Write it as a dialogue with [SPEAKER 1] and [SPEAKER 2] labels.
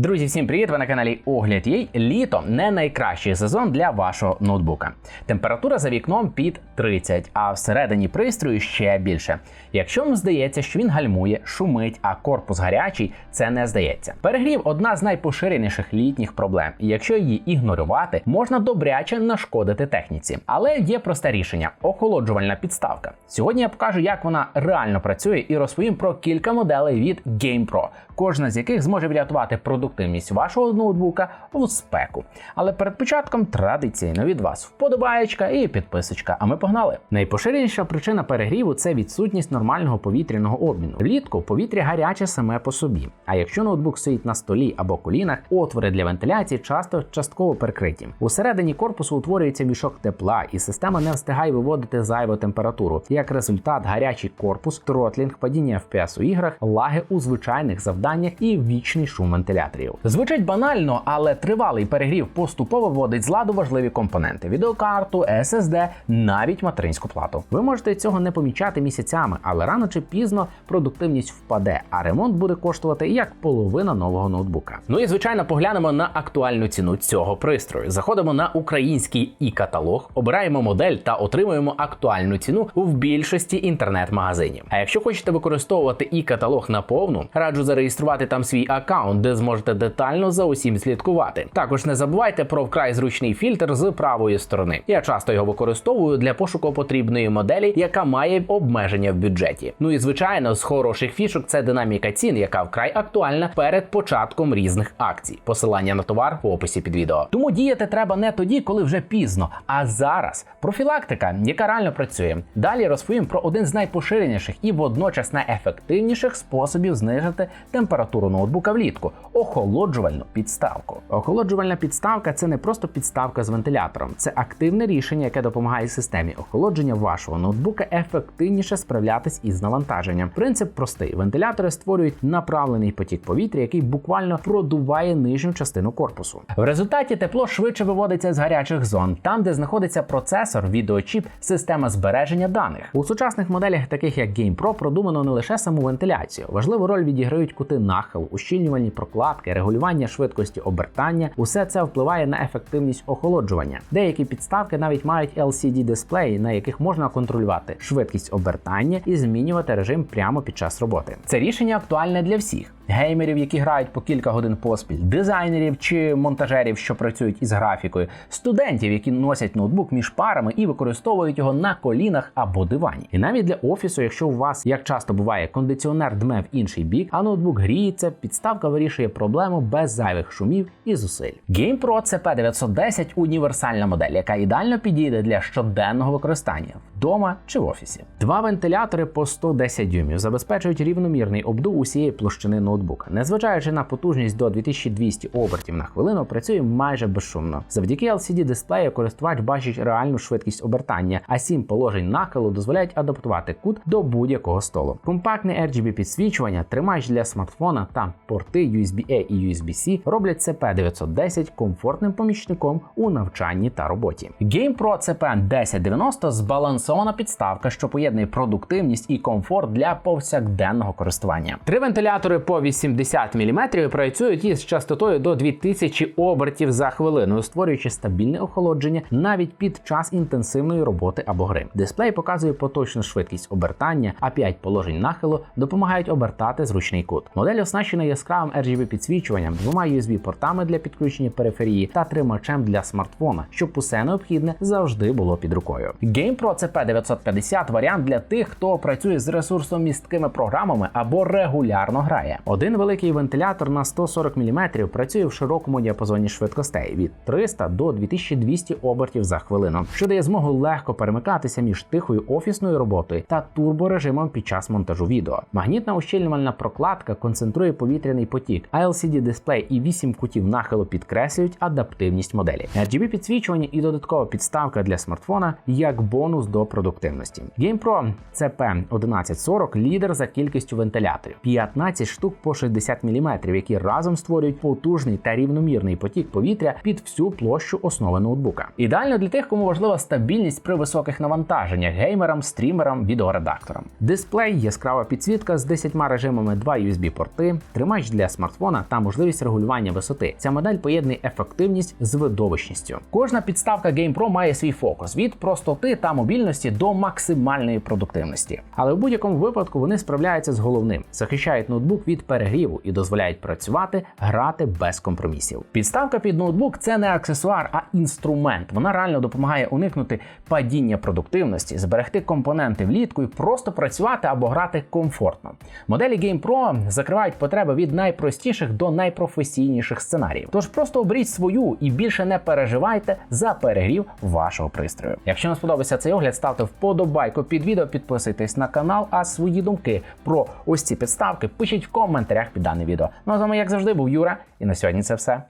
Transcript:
[SPEAKER 1] Друзі, всім привіт! Ви на каналі Огляд Єй. Літо не найкращий сезон для вашого ноутбука. Температура за вікном під 30, а всередині пристрою ще більше. Якщо вам здається, що він гальмує, шумить, а корпус гарячий, це не здається. Перегрів одна з найпоширеніших літніх проблем, і якщо її ігнорувати, можна добряче нашкодити техніці. Але є просте рішення охолоджувальна підставка. Сьогодні я покажу, як вона реально працює, і розповім про кілька моделей від GamePro, кожна з яких зможе врятувати продуктивність вашого ноутбука у спеку. Але перед початком традиційно від вас вподобаєчка і підписочка. А ми погнали. Найпоширеніша причина перегріву це відсутність нормального повітряного обміну. Влітку повітря гаряче саме по собі. А якщо ноутбук стоїть на столі або колінах, отвори для вентиляції часто частково перекриті. Усередині корпусу утворюється мішок тепла, і система не встигає виводити зайву температуру. Як результат, гарячий корпус, тротлінг, падіння FPS у іграх, лаги у звичайних завданнях і вічний шум вентиляторів. Звучить банально, але тривалий перегрів поступово вводить з ладу важливі компоненти: відеокарту, SSD, навіть материнську плату. Ви можете цього не помічати місяцями, але рано чи пізно продуктивність впаде, а ремонт буде коштувати як половина нового ноутбука. Ну і звичайно, поглянемо на актуальну ціну цього пристрою. Заходимо на український і каталог, обираємо модель та отримуємо актуальну ціну в більшості інтернет-магазинів. А якщо хочете використовувати і каталог наповну, раджу зареєструвати там свій аккаунт, де зможете детально за усім слідкувати. Також не забувайте про вкрай зручний фільтр з правої сторони. Я часто його використовую для пошуку потрібної моделі, яка має обмеження в бюджеті. Ну і звичайно, з хороших фішок це динаміка цін, яка вкрай актуальна перед початком різних акцій. Посилання на товар в описі під відео. Тому діяти треба не тоді, коли вже пізно, а зараз. Профілактика, яка реально працює. Далі розповім про один з найпоширеніших і водночас найефективніших способів знижити температуру ноутбука влітку охолоджувальну підставку. Охолоджувальна підставка це не просто підставка з вентилятором, це активне рішення, яке допомагає системі охолодження вашого ноутбука ефективніше справлятись із навантаженням. Принцип простий: вентилятори створюють направлений потік повітря, який буквально продуває нижню частину корпусу. В результаті тепло швидше виводиться з гарячих зон, там, де знаходиться процесор, відеочіп, система збереження даних. У сучасних моделях, таких як GamePro, продумано не лише саму вентиляцію. Важливу роль відіграють кути нахил, ущільнювальні прокладки, регулювання швидкості обертання. Усе це впливає на ефективність охолоджування. Деякі підставки навіть мають LCD дисплеї, на яких можна контролювати швидкість обертання і змінювати режим прямо під час роботи. Це рішення актуальне для всіх. Геймерів, які грають по кілька годин поспіль, дизайнерів чи монтажерів, що працюють із графікою, студентів, які носять ноутбук між парами і використовують його на колінах або дивані. І навіть для офісу, якщо у вас, як часто буває, кондиціонер дме в інший бік, а ноутбук гріється, підставка вирішує проблему без зайвих шумів і зусиль. GamePro CP910 універсальна модель, яка ідеально підійде для щоденного використання вдома чи в офісі. Два вентилятори по 110 дюймів забезпечують рівномірний обдув усієї площини ноутбука. Незважаючи на потужність до 2200 обертів на хвилину, працює майже безшумно. Завдяки LCD дисплею користувач бачить реальну швидкість обертання, а сім положень нахилу дозволяють адаптувати кут до будь-якого столу. Компактне RGB підсвічування, тримач для смартфона та порти USB-A і USB-C роблять CP910 комфортним помічником у навчанні та роботі. GamePro CP1090 збалансована підставка, що поєднує продуктивність і комфорт для повсякденного користування. Три вентилятори по 80 мм працюють із частотою до 2000 обертів за хвилину, створюючи стабільне охолодження навіть під час інтенсивної роботи або гри. Дисплей показує поточну швидкість обертання, а 5 положень нахилу допомагають обертати зручний кут. Модель оснащена яскравим RGB підсвічуванням, двома USB-портами для підключення периферії та тримачем для смартфона, щоб усе необхідне завжди було під рукою. GamePro CP950 варіант для тих, хто працює з ресурсомісткими програмами або регулярно грає. Один великий вентилятор на 140 мм працює в широкому діапазоні швидкостей від 300 до 2200 обертів за хвилину, що дає змогу легко перемикатися між тихою офісною роботою та турборежимом під час монтажу відео. Магнітна ущільнювальна прокладка концентрує повітряний потік, а LCD дисплей і 8 кутів нахилу підкреслюють адаптивність моделі. RGB підсвічування і додаткова підставка для смартфона як бонус до продуктивності. GamePro CP1140 лідер за кількістю вентиляторів. 15 штук по 60 мм, які разом створюють потужний та рівномірний потік повітря під всю площу основи ноутбука. Ідеально для тих, кому важлива стабільність при високих навантаженнях, геймерам, стрімерам, відеоредакторам. Дисплей, яскрава підсвітка з 10 режимами, два USB-порти, тримач для смартфона та можливість регулювання висоти. Ця модель поєднує ефективність з видовищністю. Кожна підставка GamePro має свій фокус від простоти та мобільності до максимальної продуктивності. Але в будь-якому випадку вони справляються з головним, захищають ноутбук від перегріву і дозволяють працювати, грати без компромісів. Підставка під ноутбук це не аксесуар, а інструмент. Вона реально допомагає уникнути падіння продуктивності, зберегти компоненти влітку і просто працювати або грати комфортно. Моделі GamePro закривають потреби від найпростіших до найпрофесійніших сценаріїв. Тож просто оберіть свою і більше не переживайте за перегрів вашого пристрою. Якщо вам сподобався цей огляд, ставте вподобайку під відео, підписуйтесь на канал, а свої думки про ось ці підставки пишіть в коментарях під дане відео. Ну а з вами, як завжди, був Юра, і на сьогодні це все.